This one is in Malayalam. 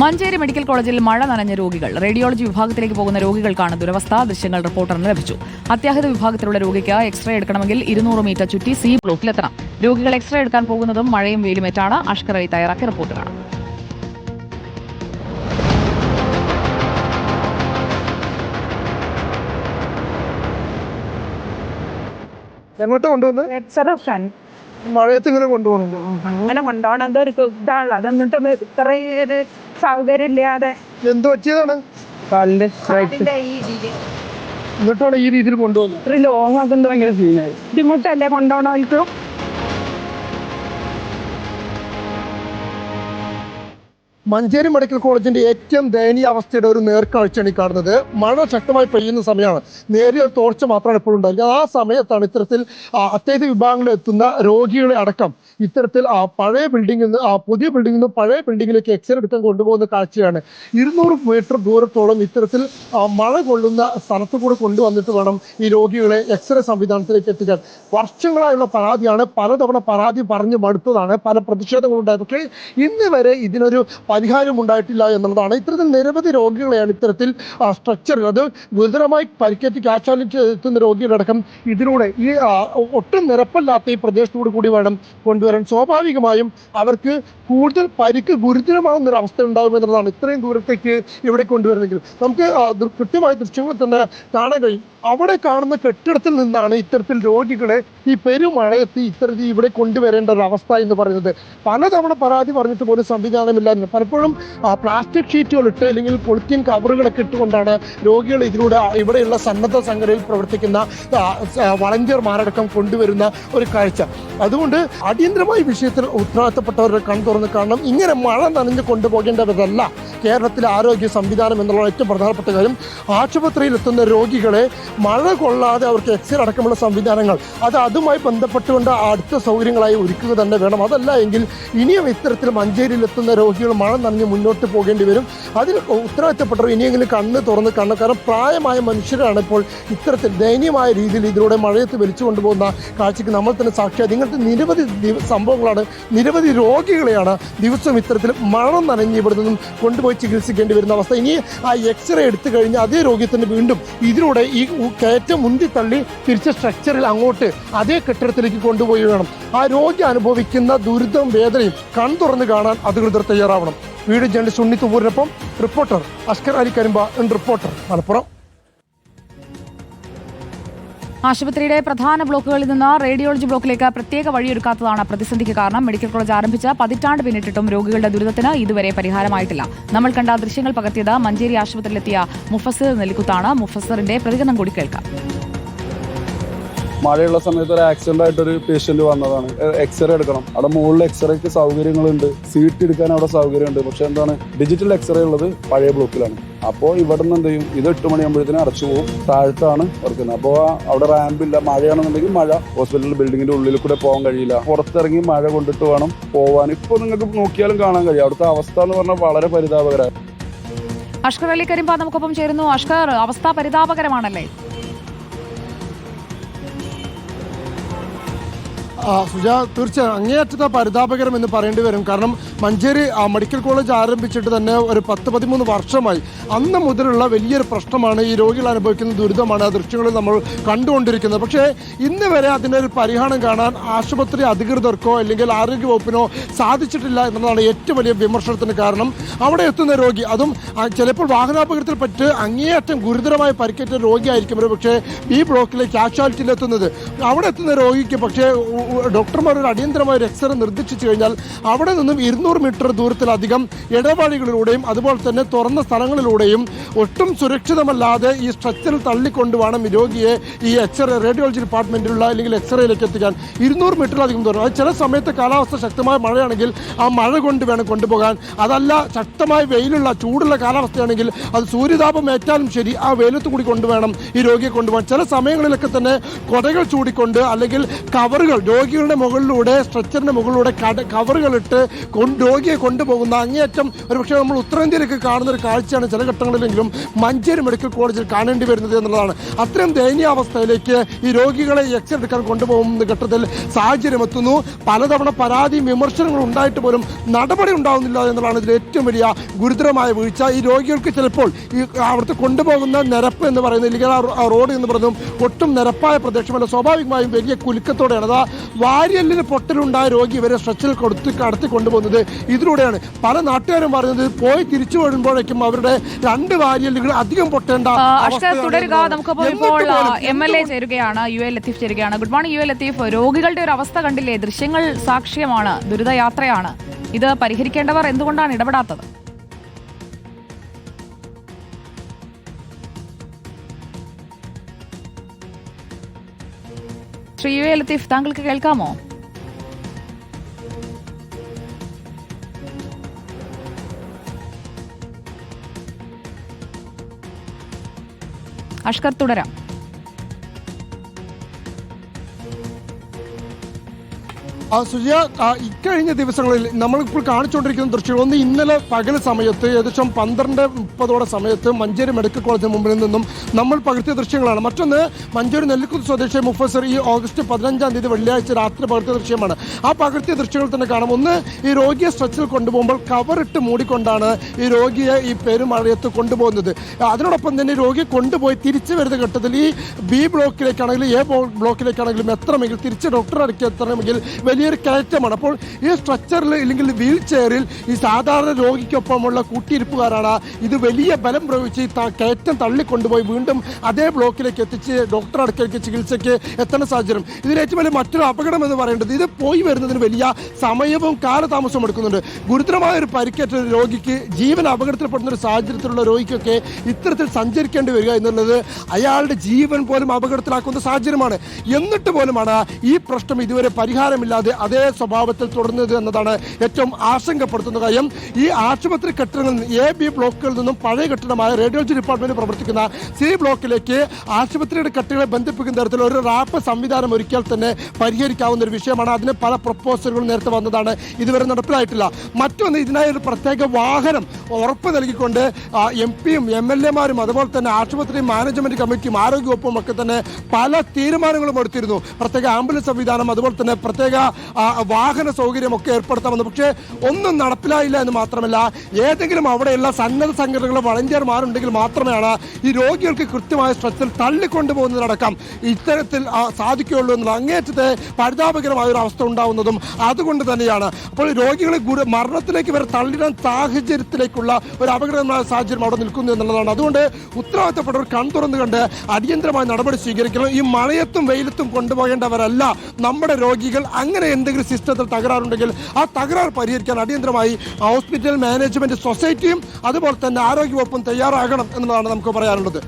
മഞ്ചേരി മെഡിക്കൽ കോളേജിൽ മഴ നനഞ്ഞ രോഗികൾ. റേഡിയോളജി വിഭാഗത്തിലേക്ക് പോകുന്ന രോഗികൾക്കാണ് ദുരവസ്ഥ ദൃശ്യങ്ങൾ റിപ്പോർട്ടറിന് ലഭിച്ചു. അത്യാഹിത വിഭാഗത്തിലുള്ള രോഗിക്ക് എക്സ്റേ എടുക്കണമെങ്കിൽ ഇരുന്നൂറ് മീറ്റർ ചുറ്റി സി ബ്ലോക്കിലെത്തണം. രോഗികൾ എക്സ്റേ എടുക്കാൻ പോകുന്നതും മഴയും വെയിലുമേറ്റാണ് അഷ്കർ അലി തയ്യാറാക്കിയ റിപ്പോർട്ട് കാണാം. എങ്ങോട്ടാ കൊണ്ടുവന്നത് എക്സറക്കാൻ മഴയത്ത് ഇങ്ങനെ കൊണ്ടുപോകുന്നുണ്ടോ? അങ്ങനെ കൊണ്ടാണ് ഒരു ഇതാണ് അതെന്നിട്ട് ഇത്രയും സൗകര്യം ഇല്ലാതെ എന്ത് പറ്റിയതാണ്? കാലിന്റെ ഇതിന്റെ ഈ ഇതിൽ എന്നിട്ടാണ് ഈ രീതിയിൽ കൊണ്ടുപോകുന്നത് ഇത്ര ലോങ് ആക്കുന്നത് ഭയങ്കര സീനായി ബുദ്ധിമുട്ടല്ലേ കൊണ്ടുപോകണമായിരിക്കും മഞ്ചേരി മെഡിക്കൽ കോളേജിന്റെ ഏറ്റവും ദയനീയ അവസ്ഥയുടെ ഒരു നേർക്കാഴ്ചയാണ് ഈ കാണുന്നത്. മഴ ശക്തമായി പെയ്യുന്ന സമയമാണ്. നേരിയ തോർച്ച മാത്രമാണ് എപ്പോഴും ഉണ്ടായത് ആ സമയത്താണ് ഇത്തരത്തിൽ അത്യാവശ്യ വിഭാഗങ്ങളിൽ എത്തുന്ന രോഗികളെ അടക്കം ഇത്തരത്തിൽ ആ പഴയ ബിൽഡിംഗിൽ നിന്ന് ആ പുതിയ ബിൽഡിംഗിൽ നിന്ന് പഴയ ബിൽഡിങ്ങിലേക്ക് എക്സ്റേ എടുക്കാൻ കൊണ്ടുപോകുന്ന കാഴ്ചയാണ്. ഇരുന്നൂറ് മീറ്റർ ദൂരത്തോളം ഇത്തരത്തിൽ മഴ കൊള്ളുന്ന സ്ഥലത്തു കൂടെ കൊണ്ടുവന്നിട്ട് വേണം ഈ രോഗികളെ എക്സ്റേ സംവിധാനത്തിലേക്ക് എത്തിക്കാൻ. വർഷങ്ങളായുള്ള പരാതിയാണ്. പലതവണ പരാതി പറഞ്ഞു മടുത്തതാണ്. പല പ്രതിഷേധങ്ങളും ഉണ്ടായത് പക്ഷേ ഇന്ന് വരെ ഇതിനൊരു പരിഹാരം ഉണ്ടായിട്ടില്ല എന്നുള്ളതാണ്. ഇത്തരത്തിൽ നിരവധി രോഗികളെയാണ് ഇത്തരത്തിൽ സ്ട്രക്ചർ അത് ഗുരുതരമായി പരിക്കേറ്റ് കാശാലിച്ച് എത്തുന്ന രോഗികളടക്കം ഇതിലൂടെ ഈ ഒട്ടും നിരപ്പല്ലാത്ത ഈ പ്രദേശത്തോടു കൂടി വേണം കൊണ്ടുവരാൻ. സ്വാഭാവികമായും അവർക്ക് കൂടുതൽ പരിക്ക് ഗുരുതരമാകുന്ന ഒരു അവസ്ഥ ഉണ്ടാകും എന്നുള്ളതാണ് ഇത്രയും ദൂരത്തേക്ക് ഇവിടെ കൊണ്ടുവരുന്നെങ്കിൽ നമുക്ക് കൃത്യമായ ദൃശ്യങ്ങൾ തന്നെ കാണാൻ കഴിയും. അവിടെ കാണുന്ന കെട്ടിടത്തിൽ നിന്നാണ് ഇത്തരത്തിൽ രോഗികളെ ഈ പെരുമഴയത്ത് ഇത്തരത്തിൽ ഇവിടെ കൊണ്ടുവരേണ്ട ഒരു അവസ്ഥ എന്ന് പറയുന്നത്. പലതവണ പരാതി പറഞ്ഞിട്ട് പോലും സംവിധാനമില്ലായിരുന്നു. പലപ്പോഴും പ്ലാസ്റ്റിക് ഷീറ്റുകൾ ഇട്ട് അല്ലെങ്കിൽ പൊളിത്തീൻ കവറുകളൊക്കെ ഇട്ടുകൊണ്ടാണ് രോഗികൾ ഇതിലൂടെ ഇവിടെയുള്ള സന്നദ്ധ സംഘടനയിൽ പ്രവർത്തിക്കുന്ന വളണ്ടിയർമാരടക്കം കൊണ്ടുവരുന്ന ഒരു കാഴ്ച. അതുകൊണ്ട് അടിയന്തരമായി വിഷയത്തിൽ ഉത്തരവാദിത്തപ്പെട്ടവരുടെ കൺ തുറന്ന് കാണണം. ഇങ്ങനെ മഴ നനഞ്ഞ് കൊണ്ടുപോകേണ്ടവരല്ല. കേരളത്തിലെ ആരോഗ്യ സംവിധാനം എന്നുള്ള ഏറ്റവും പ്രധാനപ്പെട്ട കാര്യം ആശുപത്രിയിൽ എത്തുന്ന രോഗികളെ മഴ കൊള്ളാതെ അവർക്ക് എക്സ്റേ അടക്കമുള്ള സംവിധാനങ്ങൾ അത് അതുമായി ബന്ധപ്പെട്ടുകൊണ്ട് അടുത്ത സൗകര്യങ്ങളായി ഒരുക്കുക തന്നെ വേണം. അതല്ല എങ്കിൽ ഇനിയും ഇത്തരത്തിൽ മഞ്ചേരിയിൽ എത്തുന്ന രോഗികൾ മഴ നനഞ്ഞ് മുന്നോട്ട് പോകേണ്ടി വരും. അതിൽ ഉത്തരവാദിത്തപ്പെട്ടവർ ഇനിയെങ്കിലും കണ്ണ് തുറന്ന് കാണണം. കാരണം പ്രായമായ മനുഷ്യരാണ് ഇപ്പോൾ ഇത്തരത്തിൽ ദയനീയമായ രീതിയിൽ ഇതിലൂടെ മഴയത്ത് വലിച്ചു കൊണ്ടുപോകുന്ന കാഴ്ചയ്ക്ക് നമ്മൾ തന്നെ സാക്ഷിയായി ഇങ്ങനത്തെ നിരവധി സംഭവങ്ങളാണ്. നിരവധി രോഗികളെയാണ് ദിവസവും ഇത്തരത്തിൽ മഴ നനഞ്ഞ് ഇവിടെ നിന്നും കൊണ്ടുപോയി ചികിത്സിക്കേണ്ടി വരുന്ന അവസ്ഥ. ഇനി ആ എക്സ്റേ എടുത്തു കഴിഞ്ഞാൽ അതേ രോഗിയത്തിന് വീണ്ടും ഇതിലൂടെ ഈ കയറ്റം മുന്തി തള്ളി തിരിച്ച സ്ട്രക്ചറിൽ അങ്ങോട്ട് അതേ കെട്ടിടത്തിലേക്ക് കൊണ്ടുപോയി വേണം. ആ രോഗി അനുഭവിക്കുന്ന ദുരിതം വേദനയും കൺ തുറന്ന് കാണാൻ അധികൃതർ തയ്യാറാവണം. വീഡിയോ ജേർണലിസ്റ്റ് ഉണ്ണി തുവൂരിനൊപ്പം റിപ്പോർട്ടർ അഷ്കർ അലി കരിമ്പ റിപ്പോർട്ടർ മലപ്പുറം. ആശുപത്രിയുടെ പ്രധാന ബ്ലോക്കുകളിൽ നിന്ന് റേഡിയോളജി ബ്ലോക്കിലേക്ക് പ്രത്യേക വഴിയൊരുക്കാത്തതാണ് പ്രതിസന്ധിക്ക് കാരണം. മെഡിക്കൽ കോളേജ് ആരംഭിച്ച പതിറ്റാണ്ട് പിന്നിട്ടിട്ടും രോഗികളുടെ ദുരിതത്തിന് ഇതുവരെ പരിഹാരമായിട്ടില്ല. നമ്മൾ കണ്ട ദൃശ്യങ്ങൾ പകർത്തിയത് മഞ്ചേരി ആശുപത്രിയിലെത്തിയ മുഫസർ നെല്ലിക്കുത്താണ്. മുഫസറിന്റെ പ്രതികരണം കൂടി കേൾക്കാം. മഴയുള്ള സമയത്ത് ഒരു ആക്സിഡന്റ് ആയിട്ട് ഒരു പേഷ്യന്റ് വന്നതാണ് എക്സ്റേ എടുക്കണം. അവിടെ മുകളിൽ എക്സ്റേക്ക് സൗകര്യങ്ങളുണ്ട്. സീറ്റ് എടുക്കാൻ അവിടെ സൗകര്യമുണ്ട്. പക്ഷെ എന്താണ്? ഡിജിറ്റൽ എക്സ്റേ ഉള്ളത് പഴയ ബ്ലോക്കിലാണ് അപ്പോൾ ഇവിടെ നിന്ന് എന്ത് ചെയ്യും? ഇത് എട്ട് മണിയാകുമ്പോഴത്തേനും അടച്ചു പോകും. താഴത്താണ് വർക്കുന്നത് അപ്പോൾ അവിടെ റാമ്പ് ഇല്ല. മഴയാണെന്നുണ്ടെങ്കിൽ മഴ. ഹോസ്പിറ്റൽ ബിൽഡിങ്ങിന്റെ ഉള്ളിൽ കൂടെ പോകാൻ കഴിയില്ല. പുറത്തിറങ്ങി മഴ കൊണ്ടിട്ട് വേണം പോവാൻ. ഇപ്പോൾ നിങ്ങൾക്ക് നോക്കിയാലും കാണാൻ കഴിയും. അവിടുത്തെ അവസ്ഥ എന്ന് പറഞ്ഞാൽ വളരെ പരിതാപകരമാണ് അഷ്കർ അലി കരിമ്പ നമുക്കൊപ്പം ചേരുന്നു. അഷ്കർ അവസ്ഥ പരിതാപകരമാണല്ലേ? സുജ തീർച്ചയായും അങ്ങേയറ്റത്തെ പരിതാപകരം എന്ന് പറയേണ്ടി വരും. കാരണം മഞ്ചേരി മെഡിക്കൽ കോളേജ് ആരംഭിച്ചിട്ട് തന്നെ ഒരു പത്ത് പതിമൂന്ന് വർഷമായി. അന്ന് മുതലുള്ള വലിയൊരു പ്രശ്നമാണ് ഈ രോഗികൾ അനുഭവിക്കുന്ന ദുരിതമാണ്. ആ ദൃശ്യങ്ങളിൽ നമ്മൾ കണ്ടുകൊണ്ടിരിക്കുന്നത്. പക്ഷേ ഇന്ന് വരെ അതിന്റെ ഒരു പരിഹാരം കാണാൻ ആശുപത്രി അധികൃതർക്കോ അല്ലെങ്കിൽ ആരോഗ്യവകുപ്പിനോ സാധിച്ചിട്ടില്ല എന്നതാണ് ഏറ്റവും വലിയ വിമർശനത്തിന് കാരണം. അവിടെ എത്തുന്ന രോഗി അതും ചിലപ്പോൾ വാഹനാപകടത്തിൽ പറ്റ് അങ്ങേയറ്റം ഗുരുതരമായി പരിക്കേറ്റ രോഗിയായിരിക്കും പക്ഷേ ഈ ബ്ലോക്കിലെ കാഷ്വാലിറ്റിയിൽ എത്തുന്നത് അവിടെ എത്തുന്ന രോഗിക്ക് പക്ഷേ ഡോക്ടർമാർ ഒരു അടിയന്തരമായ ഒരു എക്സ്റേ നിർദ്ദേശിച്ചു കഴിഞ്ഞാൽ അവിടെ നിന്നും ഇരുന്നൂറ് മീറ്റർ ദൂരത്തിലധികം ഇടപാടികളിലൂടെയും അതുപോലെ തന്നെ തുറന്ന സ്ഥലങ്ങളിലൂടെയും ഒട്ടും സുരക്ഷിതമല്ലാതെ ഈ സ്ട്രെച്ചറിൽ തള്ളിക്കൊണ്ടുവേണം വേണം രോഗിയെ ഈ എക്സ്റേ റേഡിയോളജി ഡിപ്പാർട്ട്മെന്റിലുള്ള അല്ലെങ്കിൽ എക്സ്റേയിലേക്ക് എത്തിക്കാൻ. ഇരുന്നൂറ് മീറ്ററിലധികം ദൂരം. അത് ചില സമയത്ത് കാലാവസ്ഥ ശക്തമായ മഴയാണെങ്കിൽ ആ മഴ കൊണ്ട് വേണം കൊണ്ടുപോകാൻ. അതല്ല ശക്തമായ വെയിലുള്ള ചൂടുള്ള കാലാവസ്ഥയാണെങ്കിൽ അത് സൂര്യതാപം ഏറ്റാലും ശരി ആ വെയിലത്ത് കൂടി കൊണ്ടുവേണം ഈ രോഗിയെ കൊണ്ടുപോകാൻ. ചില സമയങ്ങളിലൊക്കെ തന്നെ കൊടകൾ ചൂടിക്കൊണ്ട് അല്ലെങ്കിൽ കവറുകൾ രോഗികളുടെ മുകളിലൂടെ സ്ട്രെച്ചറിന്റെ മുകളിലൂടെ കട കവറുകളിട്ട് കൊണ്ട് രോഗിയെ കൊണ്ടുപോകുന്ന അങ്ങേയറ്റം ഒരുപക്ഷെ നമ്മൾ ഉത്തരേന്ത്യയിലേക്ക് കാണുന്ന ഒരു കാഴ്ചയാണ് ചില ഘട്ടങ്ങളിലെങ്കിലും മഞ്ചേരി മെഡിക്കൽ കോളേജിൽ കാണേണ്ടി വരുന്നത് എന്നുള്ളതാണ്. അത്രയും ദയനീയാവസ്ഥയിലേക്ക് ഈ രോഗികളെ എക്സ് എടുക്കാൻ കൊണ്ടുപോകുന്ന ഘട്ടത്തിൽ സാഹചര്യം എത്തുന്നു. പലതവണ പരാതിയും വിമർശനങ്ങളും ഉണ്ടായിട്ട് പോലും നടപടി ഉണ്ടാവുന്നില്ല എന്നുള്ളതാണ് ഇതിൽ ഏറ്റവും വലിയ ഗുരുതരമായ വീഴ്ച. ഈ രോഗികൾക്ക് ചിലപ്പോൾ ഈ അവിടുത്തെ കൊണ്ടുപോകുന്ന നിരപ്പ് എന്ന് പറയുന്നത് ഇല്ലെങ്കിൽ ആ റോഡ് എന്ന് പറയുന്നതും ഒട്ടും നിരപ്പായ പ്രദേശമല്ല. സ്വാഭാവികമായും വലിയ കുലുക്കത്തോടെയാണ്. അതാ വാരിയല്ലിന് പൊട്ടലുണ്ടായ രോഗി ഇവരെ സ്ട്രെച്ചിൽ കൊടുത്ത് കടത്തി കൊണ്ടുപോകുന്നത് ഇതിലൂടെയാണ്. പല നാട്ടുകാരും പറയുന്നത് പോയി തിരിച്ചു വരുമ്പോഴേക്കും അവരുടെ രണ്ട് വാരിയല്ലുകൾ അധികം പൊട്ടേണ്ട തുടരുക. നമുക്കിപ്പോൾ ഇപ്പോൾ എം എൽ എ ചേരുകയാണ് യു എ ലത്തീഫ് ചേരുകയാണ്. Good morning U A Latheef. രോഗികളുടെ ഒരു അവസ്ഥ കണ്ടില്ലേ? ദൃശ്യങ്ങൾ സാക്ഷ്യമാണ് ദുരിതയാത്രയാണ്. ഇത് പരിഹരിക്കേണ്ടവർ എന്തുകൊണ്ടാണ് ഇടപെടാത്തത്? ശ്രീ ലത്തീഫ് താങ്കൾക്ക് കേൾക്കാമോ? അഷ്കർ തുടരാം. സുജിയ ഇക്കഴിഞ്ഞ ദിവസങ്ങളിൽ നമ്മളിപ്പോൾ കാണിച്ചുകൊണ്ടിരിക്കുന്ന ദൃശ്യങ്ങൾ. ഒന്ന് ഇന്നലെ പകൽ സമയത്ത് ഏകദേശം പന്ത്രണ്ട് മുപ്പതോടെ സമയത്ത് മഞ്ചേരി മെഡിക്കൽ കോളേജിന് മുമ്പിൽ നിന്നും നമ്മൾ പകർത്തിയ ദൃശ്യങ്ങളാണ്. മറ്റൊന്ന് മഞ്ചേരി നെല്ലിക്കുത്ത് സ്വദേശി മുഫസർ ഈ ഓഗസ്റ്റ് പതിനഞ്ചാം തീയതി വെള്ളിയാഴ്ച രാത്രി പകർത്തിയ ദൃശ്യമാണ്. ആ പകർത്തിയ ദൃശ്യങ്ങൾ തന്നെ കാണാം. ഒന്ന് ഈ രോഗിയെ സ്ട്രെച്ചിൽ കൊണ്ടുപോകുമ്പോൾ കവറിട്ട് മൂടിക്കൊണ്ടാണ് ഈ രോഗിയെ ഈ പെരുമഴയത്ത് കൊണ്ടുപോകുന്നത്. അതിനോടൊപ്പം തന്നെ രോഗിയെ കൊണ്ടുപോയി തിരിച്ചു വരുന്ന ഘട്ടത്തിൽ ഈ ബി ബ്ലോക്കിലേക്കാണെങ്കിലും എ ബ്ലോക്കിലേക്കാണെങ്കിലും എത്രമെങ്കിൽ തിരിച്ച് ഡോക്ടറെ അടുക്കി എത്തണമെങ്കിൽ വലിയൊരു കയറ്റമാണ്. അപ്പോൾ ഈ സ്ട്രക്ചറിൽ ഇല്ലെങ്കിൽ വീൽ ചെയറിൽ ഈ സാധാരണ രോഗിക്കൊപ്പമുള്ള കൂട്ടിയിരിപ്പുകാരാണ്. ഇത് വലിയ ബലം പ്രയോഗിച്ച് ഈ കയറ്റം തള്ളിക്കൊണ്ടുപോയി വീണ്ടും അതേ ബ്ലോക്കിലേക്ക് എത്തിച്ച് ഡോക്ടർ അടുക്കലേക്ക് ചികിത്സയ്ക്ക് എത്തുന്ന സാഹചര്യം. ഇതിന് ഏറ്റവും വലിയ മറ്റൊരു അപകടം എന്ന് പറയേണ്ടത് ഇത് പോയി വരുന്നതിന് വലിയ സമയവും കാലതാമസവും എടുക്കുന്നുണ്ട്. ഗുരുതരമായ ഒരു പരിക്കേറ്റ രോഗിക്ക് ജീവൻ അപകടത്തിൽപ്പെടുന്ന ഒരു സാഹചര്യത്തിലുള്ള രോഗിക്കൊക്കെ ഇത്തരത്തിൽ സഞ്ചരിക്കേണ്ടി വരിക എന്നുള്ളത് അയാളുടെ ജീവൻ പോലും അപകടത്തിലാക്കുന്ന സാഹചര്യമാണ്. എന്നിട്ട് പോലുമാണ് ഈ പ്രശ്നം ഇതുവരെ പരിഹാരമില്ലാതെ അതേ സ്വഭാവത്തിൽ തുടരുന്നത് എന്നതാണ് ഏറ്റവും ആശങ്കപ്പെടുത്തുന്ന കാര്യം. ഈ ആശുപത്രി കെട്ടിടങ്ങളിൽ എ ബി ബ്ലോക്കുകളിൽ നിന്നും പഴയ കെട്ടിടമായ റേഡിയോളജി ഡിപ്പാർട്ട്മെന്റ് പ്രവർത്തിക്കുന്ന സി ബ്ലോക്കിലേക്ക് ആശുപത്രിയുടെ കെട്ടുകളെ ബന്ധിപ്പിക്കുന്ന തരത്തിൽ ഒരു റാപ്പ് സംവിധാനം ഒരുക്കിയാൽ തന്നെ പരിഹരിക്കാവുന്ന ഒരു വിഷയമാണ്. അതിന് പല പ്രപ്പോസലുകളും നേരത്തെ വന്നതാണ്. ഇതുവരെ നടപ്പിലായിട്ടില്ല. മറ്റൊന്ന് ഇതിനായി ഒരു പ്രത്യേക വാഹനം ഉറപ്പ് നൽകിക്കൊണ്ട് എം പിയും എം എൽ എമാരും അതുപോലെ തന്നെ ആശുപത്രി മാനേജ്മെന്റ് കമ്മിറ്റിയും ആരോഗ്യവകുപ്പും ഒക്കെ തന്നെ പല തീരുമാനങ്ങളും എടുത്തിരുന്നു. പ്രത്യേക ആംബുലൻസ് സംവിധാനം അതുപോലെ തന്നെ പ്രത്യേക വാഹന സൗകര്യമൊക്കെ ഏർപ്പെടുത്താമെന്ന്. പക്ഷേ ഒന്നും നടപ്പിലായില്ല എന്ന് മാത്രമല്ല ഏതെങ്കിലും അവിടെയുള്ള സന്നദ്ധ സംഘടനകൾ വളണ്ടിയർമാരുണ്ടെങ്കിൽ മാത്രമേയാണ് ഈ രോഗികൾക്ക് കൃത്യമായ സ്ട്രെച്ചിൽ തള്ളിക്കൊണ്ടുപോകുന്നതിനടക്കം ഇത്തരത്തിൽ സാധിക്കുകയുള്ളൂ എന്നുള്ള അങ്ങേറ്റത്തെ പരിതാപകരമായ ഒരു അവസ്ഥ ഉണ്ടാവുന്നതും അതുകൊണ്ട് തന്നെയാണ്. അപ്പോൾ രോഗികളെ മരണത്തിലേക്ക് വരെ തള്ളിടാൻ സാഹചര്യത്തിലേക്കുള്ള ഒരു അപകടമായ സാഹചര്യം അവിടെ നിൽക്കുന്നു എന്നുള്ളതാണ്. അതുകൊണ്ട് ഉത്തരവാദിത്തപ്പെട്ടവർ കൺതുറന്ന് കണ്ട് അടിയന്തരമായ നടപടി സ്വീകരിക്കണം. ഈ മഴയത്തും വെയിലത്തും കൊണ്ടുപോകേണ്ടവരല്ല നമ്മുടെ രോഗികൾ. അങ്ങനെ എന്തെങ്കിലും സിസ്റ്റത്തിൽ തകരാറുണ്ടെങ്കിൽ ആ തകരാർ പരിഹരിക്കാൻ അടിയന്തരമായി ഹോസ്പിറ്റൽ മാനേജ്മെന്റ് സൊസൈറ്റിയും അതുപോലെ തന്നെ ആരോഗ്യവകുപ്പും തയ്യാറാകണം എന്നുള്ളതാണ് നമുക്ക് പറയാനുള്ളത്.